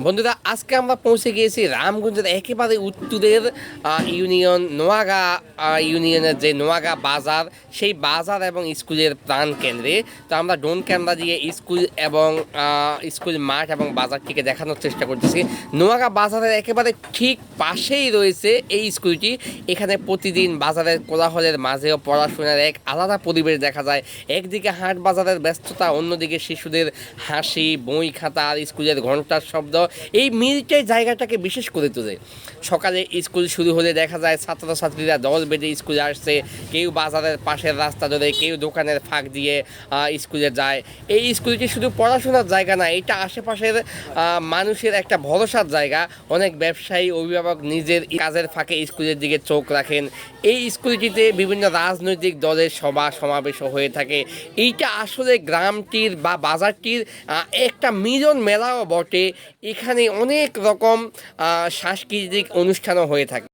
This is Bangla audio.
বন্ধুরা, আজকে আমরা পৌঁছে গিয়েছি রামগঞ্জের একেবারে উত্তরের ইউনিয়ন নোয়াগা ইউনিয়নের যে নোয়াগা বাজার, সেই বাজার এবং স্কুলের প্রাণ কেন্দ্রে। তো আমরা ড্রোন ক্যামেরা দিয়ে স্কুল এবং স্কুল মাঠ এবং বাজারটিকে দেখানোর চেষ্টা করতেছি। নোয়াগা বাজারের একেবারে ঠিক পাশেই রয়েছে এই স্কুলটি। এখানে প্রতিদিন বাজারের কোলাহলের মাঝেও পড়াশোনার এক আলাদা পরিবেশ দেখা যায়। একদিকে হাট বাজারের ব্যস্ততা, অন্যদিকে শিশুদের হাসি, বই খাতা আর স্কুলের ঘণ্টার শব্দ। এই মিলটাই জায়গাটাকে বিশেষ করে তোলে। সকালে স্কুল শুরু হলে দেখা যায় ছাত্রছাত্রীরা দল বেঁধে স্কুলে আসছে, কেউ বাজারের পাশের রাস্তা ধরে, কেউ দোকানের ফাঁক দিয়ে স্কুলে যায়। এই স্কুলটি শুধু পড়াশোনার জায়গা না, এটা আশেপাশের মানুষের একটা ভরসার জায়গা। অনেক ব্যবসায়ী, অভিভাবক নিজের কাজের ফাঁকে স্কুলের দিকে চোখ রাখেন। এই স্কুলটিতে বিভিন্ন রাজনৈতিক দলের সভা সমাবেশও হয়ে থাকে। এইটা আসলে গ্রামটির বা বাজারটির একটা মিলন মেলাও বটে। এখানে অনেক রকম সাংস্কৃতিক অনুষ্ঠানও হয়ে থাকে।